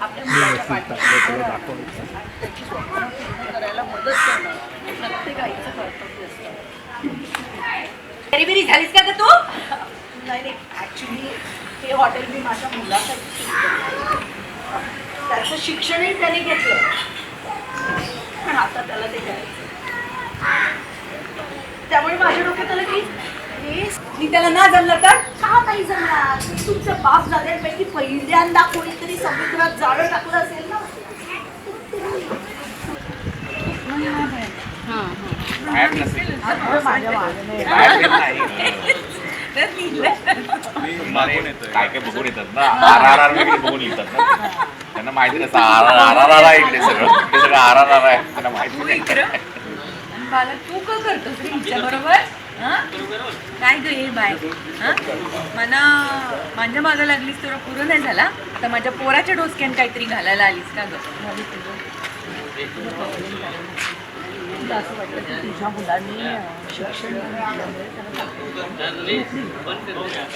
आपल्या मुलाच्या पाठीशी उभं राहणं आणि त्याची स्वप्न पूर्ण करायला मदत करणं हे प्रत्येक आईचं कर्तव्य असतं. तरी बिरी झालीस का तू? नाही नाही. ॲक्च्युली हे हॉटेल मी माझ्या मुलासाठी. त्याचं शिक्षणही त्याने घेतलं पण आता त्याला ते करायचं त्यामुळे माझ्या डोक्यात आलं की मी त्याला ना जमलं तर? का नाही जमणार? तुमच्या बाप दाद्यांपैकी पहिल्यांदा कोणीतरी समुद्रात जाळं टाकलं असेल ना नसेल. आता माझ्या मागं बाहेर नाही. तर लिहिलं. काय काय बघून येतात ना. आर आर आर वगैरे बघून येतात ना. त्यांना माहिती नसतं. आर आर आर आर आहे इकडे सगळं. ते सगळं आर आर आर आहे. त्यांना माहिती नाही खरं? आणि मला तू का करतोस रे हिच्या बरोबर? काय ग हे बाय? मला माझ्या मागं लागलीस तुला पुरं नाही झाला. आता माझ्या पोराच्या डोसक्यान काहीतरी घालायला आलीस का ग? तुला असं वाटतं की तुझ्या मुलांनी शिक्षण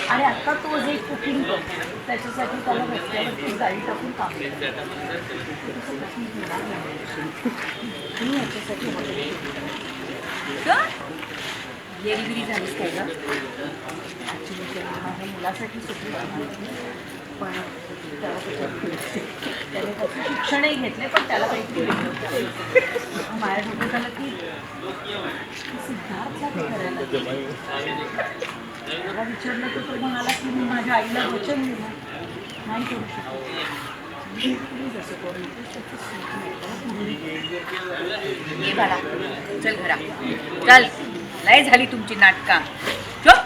आणि आत्ता तो जे कुकिंग करतो त्याच्यासाठी त्याला रस्त्यावरती गाडी टाकून काम करतो. मी याच्यासाठी हॉटेल केलं. येरीगिरी काय ग ॲक्च्युली माझ्या मुलासाठी सुटली पण त्याने त्याचं शिक्षणही घेतले पण त्याला काही माझ्या डोक्यात आलं की सिद्धार्थला ते करायला लागलं. विचारलं तर तो म्हणाला की मी माझ्या आईला वचन दिलं. नाही करू शकत. चल घरा. चल. लय झाली तुमची नाटका. चल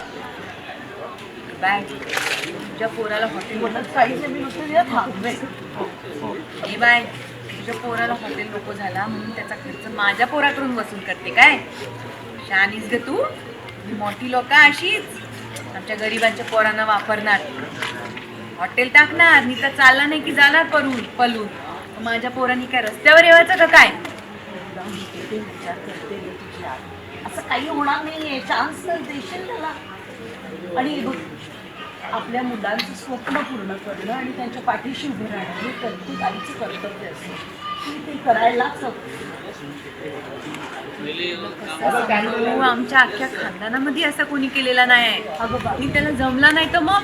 बाय तुझ्या पोराला हॉटेल काहीच मी नुसतं थांबवे हे. बाय तुझ्या पोराला हॉटेल नको झाला म्हणून त्याचा खर्च माझ्या पोराकडून वसूल करते काय? शानीस ग तू. ही मोठी लोक अशीच. आमच्या गरिबांच्या पोरांना वापरणार. हॉटेल टाकणार मी तर चालला नाही की जाणार पळून पलून. माझ्या पोरांनी काय रस्त्यावर येवायचं का काय? असं काही होणार नाहीये. चान्स देशील त्याला. आणि बघ, आपल्या मुलांचं स्वप्न पूर्ण करणं आणि त्यांच्या पाठीशी उभं राहणं हे प्रत्येक आईचं कर्तव्य असतं. ती ते करायलाच हवं. आमच्या अख्ख्या खानदानामध्ये असा कोणी केलेला नाही मी त्याला जमला नाही तर मग?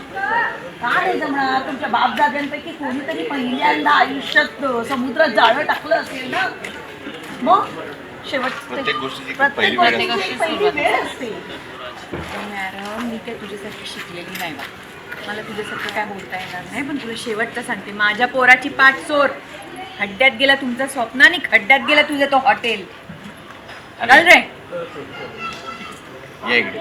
का नाही जमणार? तुमच्या बापदाद्यांपैकी कोणीतरी पहिल्यांदा आयुष्यात समुद्रात जाळं टाकलं असेल ना? मग? शेवट प्रत्येक गोष्टीची प्रत्येक पहिली वेळ असते. मॅडम मी काय तुझ्यासारखी शिकलेली नाही बा. मला तुझ्यासारखं काय बोलता येणार नाही पण तुला शेवटचं सांगते माझ्या पोराची पाठ चोर खड्ड्यात गेला तुमचं स्वप्न आणि खड्ड्यात गेला तुझं तो हॉटेल. रे? या इकडे.